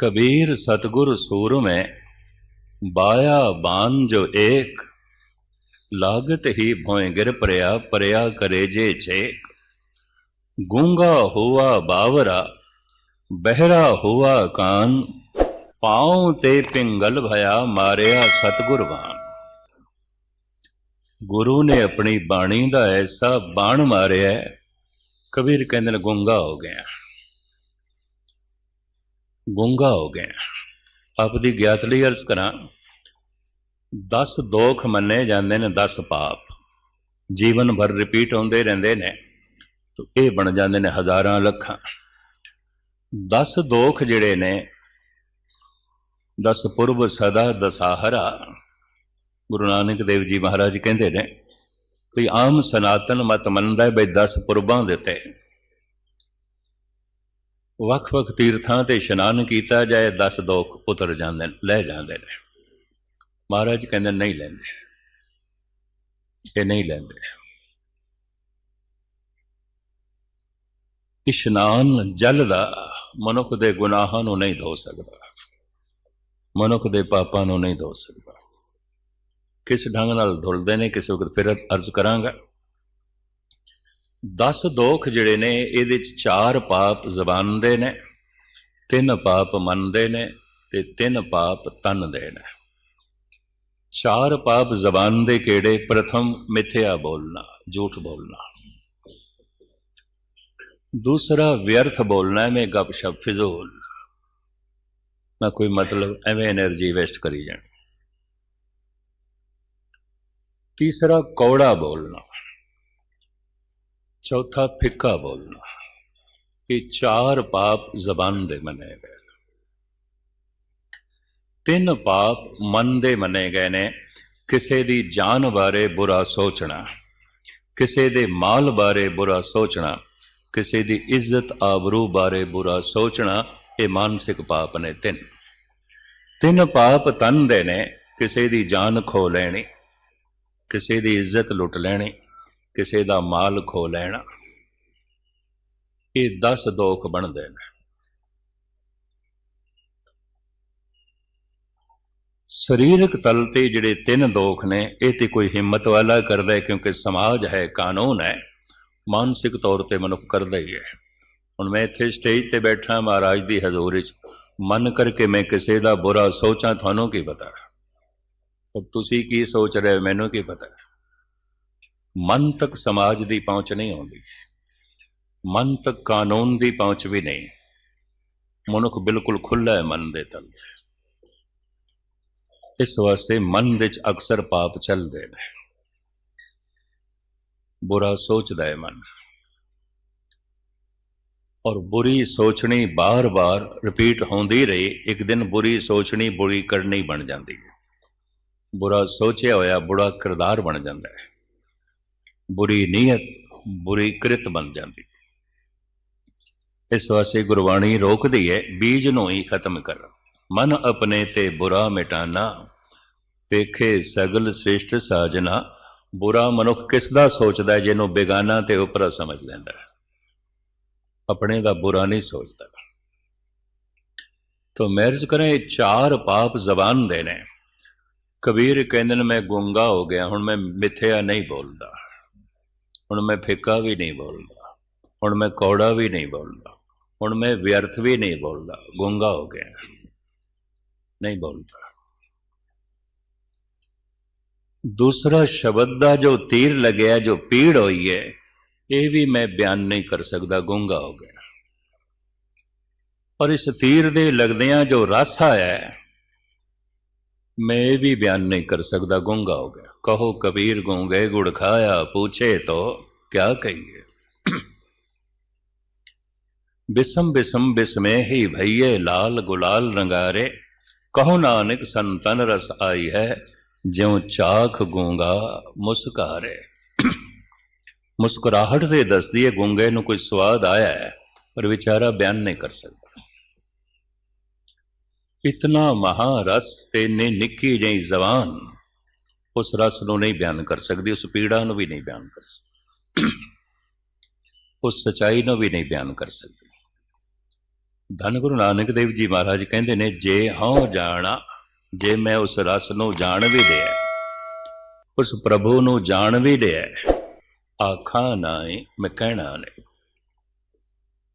ਕਬੀਰ ਸਤਗੁਰ ਸੂਰਮੇ, ਬਾਇਆ ਬਾਨ ਜੋ ਏਕ, ਲਾਗਤ ਹੀ ਭੋਇ ਗਿਰ ਪਰਿਆ ਪਰਿਆ ਕਰੇ ਜੇ ਛੇਕ। ਗੂੰਗਾ ਹੋਆ ਬਾਵਰਾ, ਬਹਿਰਾ ਹੋਆ ਕਾਨ, ਪਾਉ ਤੇ ਪਿੰਗਲ ਭਇਆ ਮਾਰਿਆ ਸਤਗੁਰ ਬਾਣ ਗੁਰੂ ਨੇ ਆਪਣੀ ਬਾਣੀ ਦਾ ਐਸਾ ਬਾਣ ਮਾਰਿਆ, ਕਬੀਰ ਕਹਿੰਦੇ ਨੇ, ਗੁੰਗਾ ਹੋ ਗਿਆ। ਗੁੰਗਾ ਹੋ ਗਿਆ ਆਪ ਦੀ ਗਿਆਤ ਲਈ ਅਰਜ਼ ਕਰਾਂ 10 ਦੋਖ ਮੰਨੇ ਜਾਂਦੇ ਨੇ 10 ਪਾਪ। ਜੀਵਨ ਭਰ ਰਿਪੀਟ ਹੁੰਦੇ ਰਹਿੰਦੇ ਨੇ, ਤਾਂ ਇਹ ਬਣ ਜਾਂਦੇ ਨੇ ਹਜ਼ਾਰਾਂ ਲੱਖਾਂ। 10 ਦੋਖ ਜਿਹੜੇ ਨੇ 10 ਪੁਰਬ ਸਦਾ ਦਸਾਹਰਾ। ਗੁਰੂ ਨਾਨਕ ਦੇਵ ਜੀ ਮਹਾਰਾਜ ਕਹਿੰਦੇ ਨੇ ਕੋਈ ਆਮ ਸਨਾਤਨ ਮਤ ਮੰਨਦਾ ਹੈ ਬਈ 10 ਪੁਰਬਾਂ ਦੇ ਤੇ ਵੱਖ-ਵੱਖ ਤੀਰਥਾਂ ਤੇ ਇਸ਼ਨਾਨ ਕੀਤਾ, ਜਾਏ 10 ਦੋਖ ਉਤਰ ਜਾਂਦੇ ਨੇ, ਲੈ ਜਾਂਦੇ ਨੇ। ਮਹਾਰਾਜ ਕਹਿੰਦੇ, ਨਹੀਂ ਲੈਂਦੇ। ਇਹ ਨਹੀਂ ਲੈਂਦੇ। ਇਸ਼ਨਾਨ ਜਲ ਦਾ ਮਨੁੱਖ ਦੇ ਗੁਨਾਹਾਂ ਨੂੰ ਨਹੀਂ ਧੋ ਸਕਦਾ। ਮਨੁੱਖ ਦੇ ਪਾਪਾਂ ਨੂੰ ਨਹੀਂ ਧੋ ਸਕਦਾ। ਕਿਸ ਢੰਗ ਨਾਲ ਧੁਲਦੇ ਨੇ, ਕਿਸੇ ਵਕਤ ਫਿਰ ਅਰਜ਼ ਕਰਾਂਗਾ। ਦਸ ਦੋਖ ਜਿਹੜੇ ਨੇ, ਇਹਦੇ ਚ ਚਾਰ ਪਾਪ ਜ਼ਬਾਨ ਦੇ ਨੇ, ਤਿੰਨ ਪਾਪ ਮਨ ਦੇ ਨੇ ਤੇ ਤਿੰਨ ਪਾਪ ਤਨ ਦੇ ਨੇ। ਚਾਰ ਪਾਪ ਜ਼ਬਾਨ ਦੇ ਕਿਹੜੇ? ਪ੍ਰਥਮ ਮਿਥਿਆ ਬੋਲਣਾ, ਝੂਠ ਬੋਲਣਾ। ਦੂਸਰਾ ਵਿਅਰਥ ਬੋਲਣਾ, ਐਵੇਂ ਗੱਪਸ਼ਪ ਫਿਜ਼ੂਲ। ਨਾ ਕੋਈ ਮਤਲਬ, ਐਵੇਂ એનર્ਜੀ ਵੇਸਟ ਕਰੀ ਜਾਣ। ਤੀਸਰਾ ਕੌੜਾ ਬੋਲਣਾ। ਚੌਥਾ ਫਿੱਕਾ ਬੋਲਣਾ ਇਹ ਚਾਰ ਪਾਪ ਜ਼ਬਾਨ ਦੇ ਮੰਨੇ ਗਏ ਤਿੰਨ ਪਾਪ ਮਨ ਦੇ ਮੰਨੇ ਗਏ ਨੇ, ਕਿਸੇ ਦੀ ਜਾਨ ਬਾਰੇ ਬੁਰਾ ਸੋਚਣਾ, ਕਿਸੇ ਦੇ ਮਾਲ ਬਾਰੇ ਬੁਰਾ ਸੋਚਣਾ, ਕਿਸੇ ਦੀ ਇੱਜ਼ਤ ਆਬਰੂ ਬਾਰੇ ਬੁਰਾ ਸੋਚਣਾ, ਇਹ ਮਾਨਸਿਕ ਪਾਪ ਨੇ ਤਿੰਨ। ਤਿੰਨ ਪਾਪ ਤਨ ਦੇ ਨੇ, ਕਿਸੇ ਦੀ ਜਾਨ ਖੋ ਲੈਣੀ, ਕਿਸੇ ਦੀ ਇੱਜ਼ਤ ਲੁੱਟ ਲੈਣੀ ਕਿਸੇ ਦਾ ਮਾਲ ਖੋ ਲੈਣਾ, ਇਹ 10 ਦੋਖ ਬਣਦੇ ਨੇ। ਸਰੀਰਕ ਤਲ ਤੇ ਜਿਹੜੇ ਤਿੰਨ ਦੋਖ ਨੇ, ਇਹ ਤੇ ਕੋਈ ਹਿੰਮਤ ਵਾਲਾ ਕਰਦਾ ਹੈ, ਕਿਉਂਕਿ ਸਮਾਜ ਹੈ, ਕਾਨੂੰਨ ਹੈ, ਮਾਨਸਿਕ ਤੌਰ ਤੇ ਮਨੁੱਖ ਕਰਦਾ ਹੀ ਹੈ। ਹੁਣ ਮੈਂ ਇੱਥੇ ਸਟੇਜ ਤੇ ਬੈਠਾ, ਮਹਾਰਾਜ ਦੀ ਹਜ਼ੂਰ 'ਚ ਮਨ ਕਰਕੇ ਮੈਂ ਕਿਸੇ ਦਾ ਬੁਰਾ ਸੋਚਾਂ, ਤੁਹਾਨੂੰ ਕੀ ਪਤਾ? ਪਰ ਤੁਸੀਂ ਕੀ ਸੋਚ ਰਹੇ ਹੋ, ਮੈਨੂੰ ਕੀ ਪਤਾ? ਮਨ ਤੱਕ ਸਮਾਜ ਦੀ ਪਹੁੰਚ ਨਹੀਂ ਆਉਂਦੀ। ਮਨ ਤੱਕ ਕਾਨੂੰਨ ਦੀ ਪਹੁੰਚ ਵੀ ਨਹੀਂ। ਮਨੁੱਖ ਬਿਲਕੁਲ ਖੁੱਲਾ ਹੈ ਮਨ ਦੇ ਤਲ ਇਸ ਵਾਸਤੇ ਮਨ ਵਿੱਚ ਅਕਸਰ ਪਾਪ ਚੱਲਦੇ ਨੇ। ਬੁਰਾ ਸੋਚਦਾ ਹੈ ਮਨ। ਔਰ ਬੁਰੀ ਸੋਚਣੀ ਬਾਰ-ਬਾਰ ਰਿਪੀਟ ਹੁੰਦੀ ਰਹੀ, ਇੱਕ ਦਿਨ ਬੁਰੀ ਸੋਚਣੀ ਬੁਰੀ ਕਰਨੀ ਬਣ ਜਾਂਦੀ ਹੈ। ਬੁਰਾ ਸੋਚਿਆ ਹੋਇਆ ਬੁਰਾ ਕਿਰਦਾਰ ਬਣ ਜਾਂਦਾ ਹੈ। ਬੁਰੀ ਨੀਅਤ, ਬੁਰੀ ਕ੍ਰਿਤ ਬਣ ਜਾਂਦੀ। ਇਸ ਵਾਸਤੇ ਗੁਰਬਾਣੀ ਰੋਕਦੀ ਹੈ ਬੀਜ ਨੂੰ ਹੀ ਖਤਮ ਕਰ ਮਨ ਆਪਣੇ ਤੇ ਬੁਰਾ ਮਿਟਾਨਾ ਪੇਖੇ ਸਗਲ ਸ੍ਰਿਸ਼ਟ ਸਾਜਨਾ। ਬੁਰਾ ਮਨੁੱਖ ਕਿਸ ਦਾ ਸੋਚਦਾ ਹੈ ਜਿਹਨੂੰ ਬੇਗਾਨਾ ਤੇ ਉਪਰਾ ਸਮਝ ਲੈਂਦਾ ਹੈ ਆਪਣੇ ਦਾ ਬੁਰਾ ਨਹੀਂ ਸੋਚਦਾ। ਤੋ ਮੈਰਜ ਕਰੇ ਚਾਰ ਪਾਪ ਜ਼ਬਾਨ ਦੇ ਨੇ। ਕਬੀਰ ਕਹਿੰਦੇ ਨੇ, ਮੈਂ ਗੁੰਗਾ ਹੋ ਗਿਆ, ਹੁਣ ਮੈਂ ਮਿੱਥਿਆ ਨਹੀਂ ਬੋਲਦਾ। ਹੁਣ ਮੈਂ ਫਿੱਕਾ ਵੀ ਨਹੀਂ ਬੋਲਦਾ। ਹੁਣ ਮੈਂ ਕੌੜਾ ਵੀ ਨਹੀਂ ਬੋਲਦਾ। ਹੁਣ ਮੈਂ ਵਿਅਰਥ ਵੀ ਨਹੀਂ ਬੋਲਦਾ। ਗੁੰਗਾ ਹੋ ਗਿਆ। ਨਹੀਂ ਬੋਲਦਾ। ਦੂਸਰਾ ਸ਼ਬਦ ਦਾ ਜੋ ਤੀਰ ਲੱਗਿਆ, ਜੋ ਪੀੜ ਹੋਈ ਹੈ, ਇਹ ਵੀ ਮੈਂ ਬਿਆਨ ਨਹੀਂ ਕਰ ਸਕਦਾ। ਗੁੰਗਾ ਹੋ ਗਿਆ। ਔਰ ਇਸ ਤੀਰ ਦੇ ਲੱਗਦਿਆਂ ਜੋ ਰਸ ਆਇਆ ਮੈਂ ਇਹ ਵੀ ਬਿਆਨ ਨਹੀਂ ਕਰ ਸਕਦਾ। ਗੁੰਗਾ ਹੋ ਗਿਆ। ਕਹੋ ਕਬੀਰ ਗੂੰਗੇ ਗੁੜ ਖਾਇਆ, ਪੁੱਛੇ ਤੋ क्या कहिए बिसम बिसम बिस्मे ही भैये लाल गुलाल रंगारे कहो नानक संतन रस आई है ज्यों चाख गूंगा मुस्कारे ਮੁਸਕਰਾਹਟ ਤੇ ਦੱਸਦੀ ਹੈ ਗੁੰਗੇ ਨੂੰ ਕੋਈ ਸਵਾਦ ਆਇਆ ਹੈ ਪਰ ਵਿਚਾਰਾ ਬਿਆਨ ਨਹੀਂ ਕਰ ਸਕਦਾ ਇਤਨਾ ਮਹਾਰਸ ਤੇ ਨੇ ਨਿੱਕੀ ਜਿਹੀ ਜ਼ਬਾਨ ਉਸ ਰਸ ਨੂੰ ਨਹੀਂ ਬਿਆਨ ਕਰ ਸਕਦੀ ਉਸ ਪੀੜਾ ਨੂੰ ਵੀ ਨਹੀਂ ਬਿਆਨ ਕਰ ਸਕਦੀ ਉਹ ਸਚਾਈ ਨੂੰ ਵੀ ਨਹੀਂ ਬਿਆਨ ਕਰ ਸਕਦੀ। ਧੰਨ ਗੁਰੂ ਨਾਨਕ ਦੇਵ ਜੀ ਮਹਾਰਾਜ ਕਹਿੰਦੇ ਨੇ, ਜੇ ਹਉ ਜਾਣਾ, ਜੇ ਮੈਂ ਉਸ ਰਸ ਨੂੰ ਜਾਣ ਵੀ ਲਿਆ ਉਸ ਪ੍ਰਭੂ ਨੂੰ ਜਾਣ ਵੀ ਲਿਆ ਆਖਾਂ ਨਾਏ ਮੈਂ ਕਹਿਣਾ ਨਹੀਂ।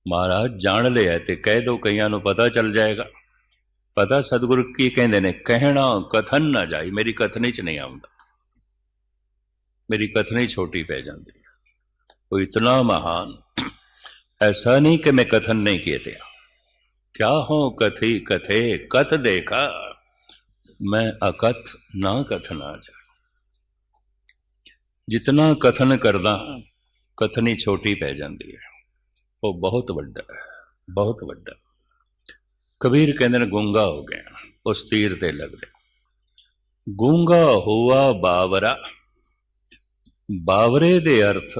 ਮਹਾਰਾਜ ਜਾਣ ਲਿਆ ਤੇ ਕਹਿ ਦੋ, ਕਈਆਂ ਨੂੰ ਪਤਾ ਚੱਲ ਜਾਏਗਾ। ਪਤਾ ਸਤਿਗੁਰੂ ਕੀ ਕਹਿੰਦੇ ਨੇ, ਕਹਿਣਾ ਕਥਨ ਨਾ ਜਾਈ, ਮੇਰੀ ਕਥਨੀ ਚ ਨਹੀਂ ਆਉਂਦਾ। ਮੇਰੀ ਕਥਨੀ ਛੋਟੀ ਪੈ ਜਾਂਦੀ। ਹੈ ਉਹ ਇਤਨਾ ਮਹਾਨ ऐसा नहीं कि मैं कथन नहीं किए थे क्या हो कथी कथे कथ देखा मैं अकथ ना कथना जा ਜਿਤਨਾ ਕਥਨ ਕਰਦਾ ਕਥਨੀ ਛੋਟੀ ਪੈ ਜਾਂਦੀ ਹੈ ਉਹ ਬਹੁਤ ਵੱਡਾ ਹੈ ਬਹੁਤ ਵੱਡਾ ਕਬੀਰ ਕਹਿੰਦੇ ਨੇ ਗੂੰਗਾ ਹੋ ਗਿਆ ਉਸ ਤੀਰ ਤੇ ਲੱਗਦੇ ਗੂੰਗਾ ਹੋਆ ਬਾਵਰਾ ਬਾਵਰੇ ਦੇ ਅਰਥ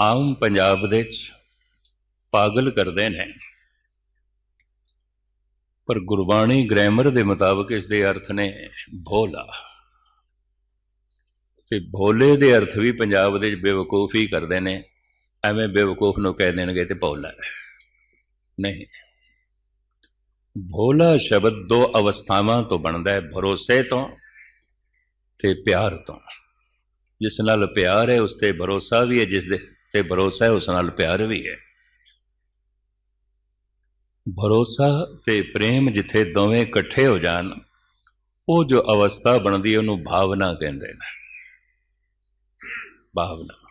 ਆਮ ਪੰਜਾਬ ਦੇ ਵਿੱਚ ਪਾਗਲ ਕਰਦੇ ਨੇ। ਪਰ ਗੁਰਬਾਣੀ ਗ੍ਰਾਮਰ ਦੇ ਮੁਤਾਬਕ ਇਸ ਦੇ ਅਰਥ ਨੇ ਭੋਲਾ। ਤੇ ਭੋਲੇ ਦੇ ਅਰਥ ਵੀ ਪੰਜਾਬ ਦੇ ਵਿੱਚ ਬੇਵਕੂਫੀ ਕਰਦੇ ਨੇ। ਐਵੇਂ ਬੇਵਕੂਫ ਨੂੰ ਕਹਿ ਦੇਣਗੇ ਤੇ ਭੋਲਾ ਨਹੀਂ। ਭੋਲਾ ਸ਼ਬਦ ਦੋ ਅਵਸਥਾਵਾਂ ਤੋਂ ਬਣਦਾ ਹੈ, ਭਰੋਸੇ ਤੋਂ ਤੇ ਪਿਆਰ ਤੋਂ। ਜਿਸ ਨਾਲ ਪਿਆਰ ਹੈ, ਉਸ ਤੇ ਭਰੋਸਾ ਵੀ ਹੈ, ਜਿਸ ਦੇ ਤੇ ਭਰੋਸਾ ਹੈ, ਉਸ ਨਾਲ ਪਿਆਰ ਵੀ ਹੈ। ਭਰੋਸਾ ਤੇ ਪ੍ਰੇਮ ਜਿੱਥੇ ਦੋਵੇਂ ਇਕੱਠੇ ਹੋ ਜਾਣ, ਉਹ ਜੋ ਅਵਸਥਾ ਬਣਦੀ ਹੈ, ਉਹਨੂੰ ਭਾਵਨਾ ਕਹਿੰਦੇ ਨੇ। ਭਾਵਨਾ।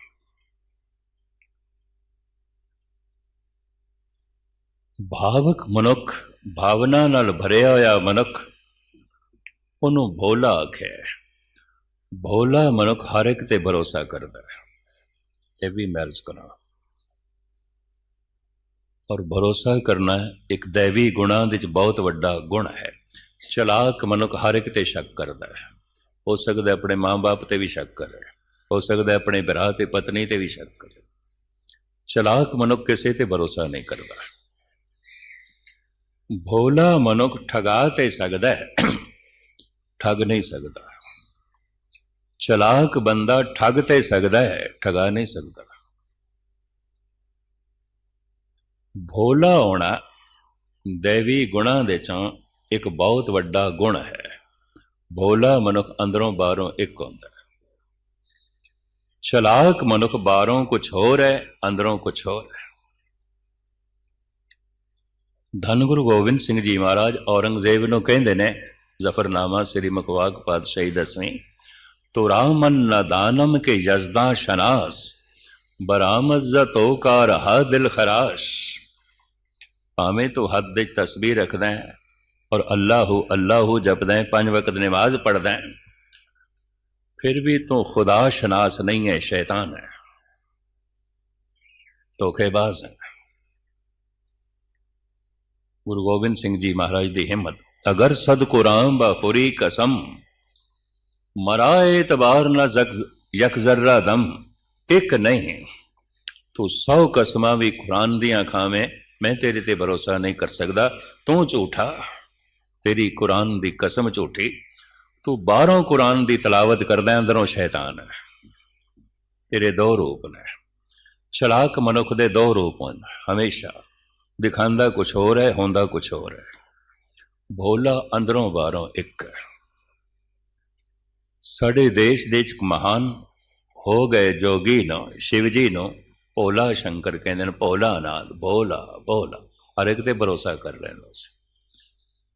ਭਾਵਕ ਮਨੁੱਖ ਭਾਵਨਾ ਨਾਲ ਭਰਿਆ ਹੋਇਆ ਮਨੁੱਖ, ਉਹਨੂੰ ਭੋਲਾ ਆਖਿਆ ਭੋਲਾ ਮਨੁੱਖ ਹਰ ਇੱਕ ਤੇ ਭਰੋਸਾ ਕਰਦਾ ਹੈ। ਇਹ ਵੀ ਮਰਜ਼ ਕਰਾਂ ਔਰ ਭਰੋਸਾ ਕਰਨਾ ਇੱਕ ਦੇਵੀ ਗੁਣਾ ਦੇ ਵਿੱਚ ਬਹੁਤ ਵੱਡਾ ਗੁਣ ਹੈ। ਚਲਾਕ ਮਨੁੱਖ ਹਰ ਇੱਕ ਤੇ ਸ਼ੱਕ ਕਰਦਾ ਹੈ। ਹੋ ਸਕਦਾ ਆਪਣੇ ਮਾਂ-ਬਾਪ ਤੇ ਵੀ ਸ਼ੱਕ ਕਰੇ। ਹੋ ਸਕਦਾ ਆਪਣੇ ਭਰਾ ਤੇ ਪਤਨੀ ਤੇ ਵੀ ਸ਼ੱਕ ਕਰੇ। ਚਲਾਕ ਮਨੁੱਖ ਕਿਸੇ ਤੇ ਭਰੋਸਾ ਨਹੀਂ ਕਰਦਾ। ਭੋਲਾ ਮਨੁੱਖ ਠਗਾ ਤੇ ਸਕਦਾ ਹੈ। ਠੱਗ ਨਹੀਂ ਸਕਦਾ। ਚਲਾਕ ਬੰਦਾ ਠੱਗ ਤੇ ਸਕਦਾ ਹੈ, ਠਗਾ ਨਹੀਂ ਸਕਦਾ। ਭੋਲਾ ਹੋਣਾ ਦੇਵੀ ਗੁਣਾਂ ਦੇ ਚੋਂ ਇੱਕ ਬਹੁਤ ਵੱਡਾ ਗੁਣ ਹੈ। ਭੋਲਾ ਮਨੁੱਖ ਅੰਦਰੋਂ ਬਾਹਰੋਂ ਇੱਕ ਹੁੰਦਾ ਹੈ। ਚਲਾਕ ਮਨੁੱਖ ਬਾਹਰੋਂ ਕੁਝ ਹੋਰ ਹੈ, ਅੰਦਰੋਂ ਕੁਝ ਹੋਰ ਹੈ। ਧੰਨ ਗੁਰੂ ਗੋਬਿੰਦ ਸਿੰਘ ਜੀ ਮਹਾਰਾਜ ਔਰੰਗਜ਼ੇਬ ਨੂੰ ਕਹਿੰਦੇ ਨੇ, ਜ਼ਫਰਨਾਮਾ ਸ੍ਰੀ ਮਕਵਾਕ ਪਾਤਸ਼ਾਹੀ ਦਸਵੀਂ ਤੋ ਰਾਮਨ ਨਦਾਨਮ ਕੇ ਯਜ਼ਦਾ ਸ਼ਨਾਸ ਬਰਾਮਜ਼ਤੋ ਕਾ ਰਹਾ ਦਿਲ ਖਰਾਸ਼ ਭਾਵੇਂ ਤੂੰ ਹੱਦ ਵਿੱਚ ਤਸਬੀਹ ਰੱਖਦਾ ਹੈ ਔਰ ਅੱਲਾਹੂ ਅੱਲਾਹੂ ਜਪਦਾ ਹੈ ਪੰਜ ਵਕਤ ਨਮਾਜ਼ ਪੜਦਾ ਹੈ ਫਿਰ ਵੀ ਤੂੰ ਖੁਦਾ ਸ਼ਨਾਸ ਨਹੀਂ ਹੈ ਸ਼ੈਤਾਨ ਹੈ ਧੋਖੇਬਾਜ਼ ਹੈ ਗੁਰੂ ਗੋਬਿੰਦ ਸਿੰਘ ਜੀ ਮਹਾਰਾਜ ਦੀ ਹਿੰਮਤ ਅਗਰ ਸਦ ਕੁਰਾਨ ਬਖੁਰੀ ਕਸਮ ਮਰਾਏ ਤਬਾਰ ਨਾ ਯਕ ਜ਼ਰਰਾ ਦਮ, ਇੱਕ ਨਹੀਂ। ਤੂੰ ਸੌ ਕਸਮਾਂ ਵੀ ਕੁਰਾਨ ਦੀਆਂ ਖਾਵੇਂ, ਮੈਂ ਤੇਰੇ ਤੇ ਭਰੋਸਾ ਨਹੀਂ ਕਰ ਸਕਦਾ। ਤੂੰ ਝੂਠਾ, ਤੇਰੀ ਕੁਰਾਨ ਦੀ ਕਸਮ ਝੂਠੀ। ਤੂੰ ਬਾਹਰੋਂ ਕੁਰਾਨ ਦੀ ਤਲਾਵਤ ਕਰਦਾ ਅੰਦਰੋਂ ਸ਼ੈਤਾਨ। ਹੈ ਤੇਰੇ ਦੋ ਰੂਪ ਨੇ। ਚਲਾਕ ਮਨੁੱਖ ਦੇ ਦੋ ਰੂਪ ਹਨ, ਹਮੇਸ਼ਾ। ਦਿਖਾਉਂਦਾ ਕੁਝ ਹੋਰ ਹੈ, ਹੁੰਦਾ ਕੁਝ ਹੋਰ ਹੈ। ਭੋਲਾ ਅੰਦਰੋਂ ਬਾਹਰੋਂ ਇੱਕ। ਹੈ ਸਾਡੇ ਦੇਸ਼ ਦੇ ਇੱਕ ਮਹਾਨ ਹੋ ਗਏ ਜੋਗੀ ਨੂੰ ਸ਼ਿਵ ਜੀ ਨੂੰ, ਭੋਲਾ ਸ਼ੰਕਰ ਕਹਿੰਦੇ ਨੇ, ਭੋਲਾ ਨਾਥ ਭੋਲਾ ਭੋਲਾ। ਹਰ ਇੱਕ ਤੇ ਭਰੋਸਾ ਕਰ ਲੈਣਾ ਸੀ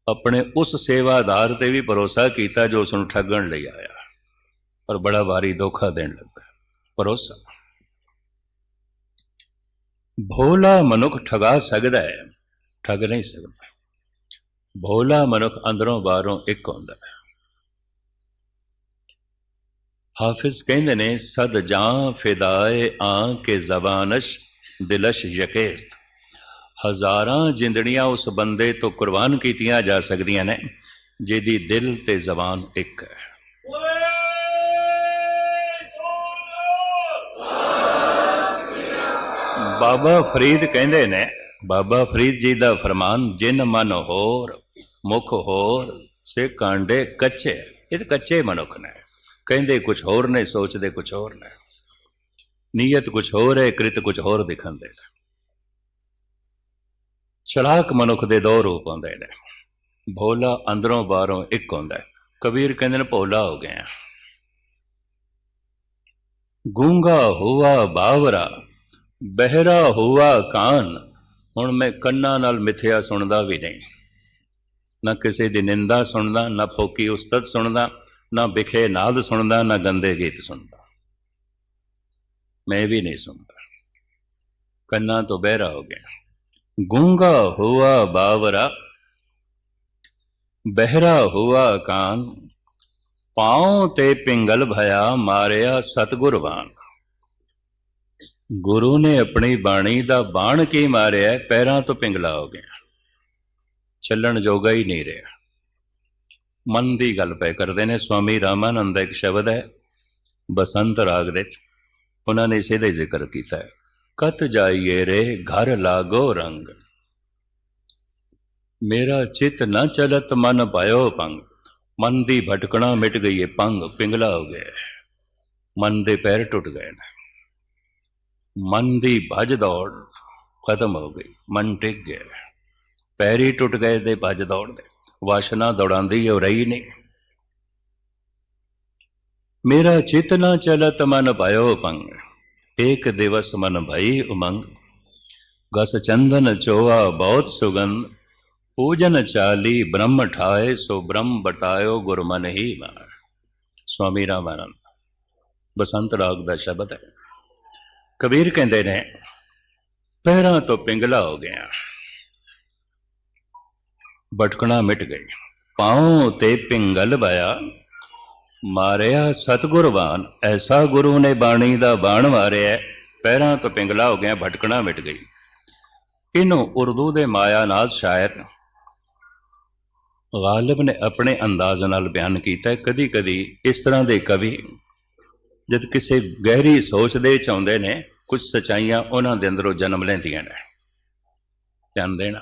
ਆਪਣੇ ਉਸ ਸੇਵਾਦਾਰ ਤੇ ਵੀ ਭਰੋਸਾ ਕੀਤਾ ਜੋ ਉਸ ਨੂੰ ਠੱਗਣ ਲਈ ਆਇਆ। ਪਰ ਬੜਾ ਭਾਰੀ ਧੋਖਾ ਦੇਣ ਲੱਗਾ। ਭਰੋਸਾ। ਭੋਲਾ ਮਨੁੱਖ ਠਗਾ ਸਕਦਾ ਹੈ, ਠੱਗ ਨਹੀਂ ਸਕਦਾ। ਭੋਲਾ ਮਨੁੱਖ ਅੰਦਰੋਂ ਬਾਹਰੋਂ ਇੱਕ ਹੁੰਦਾ ਹੈ। ਹਾਫਿਜ਼ ਕਹਿੰਦੇ ਨੇ, ਸਦ ਜਾਂ ਫਿਦਾਏ ਆਂ ਕੇ ਜ਼ਬਾਨਸ਼, ਦਿਲਸ਼ ਯਕੇਸਤ। ਹਜ਼ਾਰਾਂ ਜਿੰਦੜੀਆਂ ਉਸ ਬੰਦੇ ਤੋਂ ਕੁਰਬਾਨ ਕੀਤੀਆਂ ਜਾ ਸਕਦੀਆਂ ਨੇ, ਜਿਹਦੀ ਦਿਲ ਤੇ ਜ਼ਬਾਨ ਇੱਕ ਹੈ। ਬਾਬਾ ਫਰੀਦ ਕਹਿੰਦੇ ਨੇ, ਬਾਬਾ ਫਰੀਦ ਜੀ ਦਾ ਫਰਮਾਨ, ਜਿਨ ਮਨ ਹੋਰ, ਮੁਖ ਹੋਰ ਸੇ ਕਾਂਡੇ ਕੱਚੇ, ਇਹ ਕੱਚੇ ਮਨੁੱਖ ਨੇ। ਕਹਿੰਦੇ ਕੁਝ ਹੋਰ ਨੇ, ਸੋਚਦੇ ਕੁਝ ਹੋਰ ਨੇ। ਨੀਅਤ ਕੁਝ ਹੋਰ ਹੈ, ਕ੍ਰਿਤ ਕੁਝ ਹੋਰ ਦਿਖਾਉਂਦੇ ਚਲਾਕ ਮਨੁੱਖ ਦੇ ਦੋ ਰੂਪ ਹੁੰਦੇ ਨੇ। ਭੋਲਾ ਅੰਦਰੋਂ ਬਾਹਰੋਂ ਇੱਕ ਹੁੰਦਾ ਹੈ। ਕਬੀਰ ਕਹਿੰਦੇ ਨੇ ਭੋਲਾ ਹੋ ਗਿਆ। ਗੂੰਗਾ ਹੁਆ ਬਾਵਰਾ, ਬਹਿਰਾ ਹੁਆ ਕਾਨ, ਹੁਣ ਮੈਂ ਕੰਨਾਂ ਨਾਲ ਮਿੱਥਿਆ ਸੁਣਦਾ ਵੀ ਨਹੀਂ। ਨਾ ਕਿਸੇ ਦੀ ਨਿੰਦਾ ਸੁਣਦਾ, ਨਾ ਫੋਕੀ ਉਸਤਤ ਸੁਣਦਾ। ਨਾ ਵਿਖੇ ਨਾਦ ਸੁਣਦਾ, ਨਾ ਗੰਦੇ ਗੀਤ ਸੁਣਦਾ। ਮੈਂ ਵੀ ਨਹੀਂ ਸੁਣਦਾ। ਕੰਨਾਂ ਤੋਂ ਬਹਿਰਾ ਹੋ ਗਿਆ। ਗੂੰਗਾ ਹੁਆ ਬਾਵਰਾ, ਬਹਿਰਾ ਹੋਆ ਕਾਨ, ਪਾਉ ਤੇ ਪਿੰਗਲ ਭਇਆ ਮਾਰਿਆ ਸਤਗੁਰਵਾਨ ਗੁਰੂ ਨੇ ਆਪਣੀ ਬਾਣੀ ਦਾ ਬਾਣ ਕੀ ਮਾਰਿਆ, ਪੈਰਾਂ ਤੋਂ ਪਿੰਗਲਾ ਹੋ ਗਿਆ। ਚੱਲਣ ਜੋਗਾ ਹੀ ਨਹੀਂ ਰਿਹਾ। ਮਨ ਦੀ ਗੱਲ ਪੈ ਕਰਦੇ ਨੇ, ਸਵਾਮੀ ਰਾਮਾਨੰਦ ਦਾ ਇੱਕ ਸ਼ਬਦ ਹੈ, ਬਸੰਤ ਰਾਗ ਦੇ ਵਿੱਚ। ਉਹਨਾਂ ਨੇ ਇਸੇ ਦਾ ਜ਼ਿਕਰ ਕੀਤਾ ਹੈ। ਕਤ ਜਾਈਏ ਰੇ, ਘਰ ਲਾਗੋ ਰੰਗ। ਮੇਰਾ ਚਿਤ ਨਾ ਚਲਤ, ਮਨ ਪਾਇਓ ਪੰਗ ਮਨ ਦੀ ਭਟਕਣਾ ਮਿਟ ਗਈ ਹੈ ਪੰਗ ਪਿੰਗਲਾ ਹੋ ਗਿਆ ਮਨ ਦੇ ਪੈਰ ਟੁੱਟ ਗਏ ਨੇ। ਮਨ ਦੀ ਭਜ ਦੌੜ ਖਤਮ ਹੋ ਗਈ। ਮਨ ਟਿਕ ਗਿਆ ਪੈਰ ਹੀ ਟੁੱਟ ਗਏ ਤੇ ਭਜ ਦੌੜ ਦੇ। ਵਾਸ਼ਨਾ ਦੌੜਾਂਦੀ ਹੋ ਰਹੀ ਨਹੀਂ। ਮੇਰਾ ਚਿਤ ਨਾ ਚਲਤ ਮਨ ਪਾਇਓ ਪੰਗ ਏਕ ਦਿਵਸ ਮਨ ਭਈ ਉਮੰਗ। ਗਸ ਚੰਦਨ ਚੋਆ ਬਹੁਤ ਸੁਗੰਧ, ਪੂਜਨ ਚਾਲੀ ਬ੍ਰਹਮ ਠਾਏ, ਸੋ ਬ੍ਰਹਮ ਬਟਾਇਓ ਗੁਰਮਨ ਹੀ ਮਾਰ ਸਵਾਮੀ ਰਾਮਾਨੰਦ, ਬਸੰਤ ਰਾਗ ਦਾ ਸ਼ਬਦ ਹੈ। ਕਬੀਰ ਕਹਿੰਦੇ ਨੇ ਪਹਿਰਾਂ ਤੋਂ ਪਿੰਗਲਾ ਹੋ ਗਿਆ। ਭਟਕਣਾ ਮਿਟ ਗਈ। ਪਾਉ ਤੇ ਪਿੰਗਲ ਭਇਆ ਮਾਰਿਆ ਸਤਗੁਰਵਾਨ ਐਸਾ ਗੁਰੂ ਨੇ ਬਾਣੀ ਦਾ ਬਾਣ ਮਾਰਿਆ ਪਹਿਰਾਂ ਤੋਂ ਪਿੰਗਲਾ ਹੋ ਗਿਆ, ਭਟਕਣਾ ਮਿਟ ਗਈ। ਇਹਨੂੰ ਉਰਦੂ ਦੇ ਮਾਇਆਨਾਜ਼ ਸ਼ਾਇਰ ਗਾਲਿਬ ਨੇ ਆਪਣੇ ਅੰਦਾਜ਼ ਨਾਲ ਬਿਆਨ ਕੀਤਾ ਕਦੀ ਕਦੀ ਇਸ ਤਰ੍ਹਾਂ ਦੇ ਕਵੀ ਜਦ ਕਿਸੇ ਗਹਿਰੀ ਸੋਚ ਦੇ ਚ ਆਉਂਦੇ ਨੇ, ਕੁਝ ਸਚਾਈਆਂ ਉਹਨਾਂ ਦੇ ਅੰਦਰੋਂ ਜਨਮ ਲੈਂਦੀਆਂ ਨੇ। ਧਿਆਨ ਦੇਣਾ।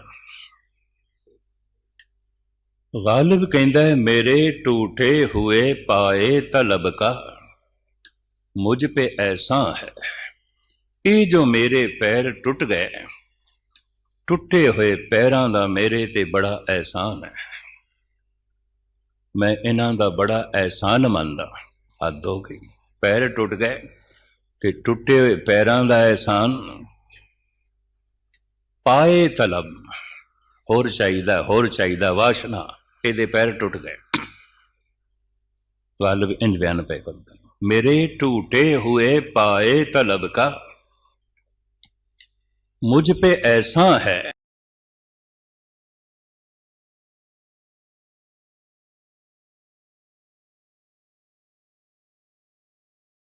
ਗਾਲਿਬ ਕਹਿੰਦਾ ਹੈ ਮੇਰੇ ਟੂਟੇ ਹੋਏ ਪਾਏ ਤਲਬ ਕਾ ਮੁਝ ਪੇ ਐਸਾ ਹੈ ਇਹ ਜੋ ਮੇਰੇ ਪੈਰ ਟੁੱਟ ਗਏ ਟੁੱਟੇ ਹੋਏ ਪੈਰਾਂ ਦਾ ਮੇਰੇ ਤੇ ਬੜਾ ਐਹਸਾਨ ਹੈ ਮੈਂ ਇਹਨਾਂ ਦਾ ਬੜਾ ਐਹਸਾਨ ਮੰਨਦਾ ਹੱਦ ਹੋ ਗਈ ਪੈਰ ਟੁੱਟ ਗਏ ਤੇ ਟੁੱਟੇ ਹੋਏ ਪੈਰਾਂ ਦਾ ਐਹਸਾਨ ਪਾਏ ਤਲਬ ਹੋਰ ਚਾਹੀਦਾ ਹੋਰ ਚਾਹੀਦਾ ਵਾਸ਼ਨਾ ਇਹਦੇ ਪੈਰ ਟੁੱਟ ਗਏ। ਗਾਲਬ ਇੰਜ ਬਿਆਨ ਪਏ ਕਰਦਾ ਮੇਰੇ ਟੂਟੇ ਹੋਏ ਪਾਏ ਤਲਬ ਕਾ। ਮੁਝ ਪੇ ਐਸਾ ਹੈ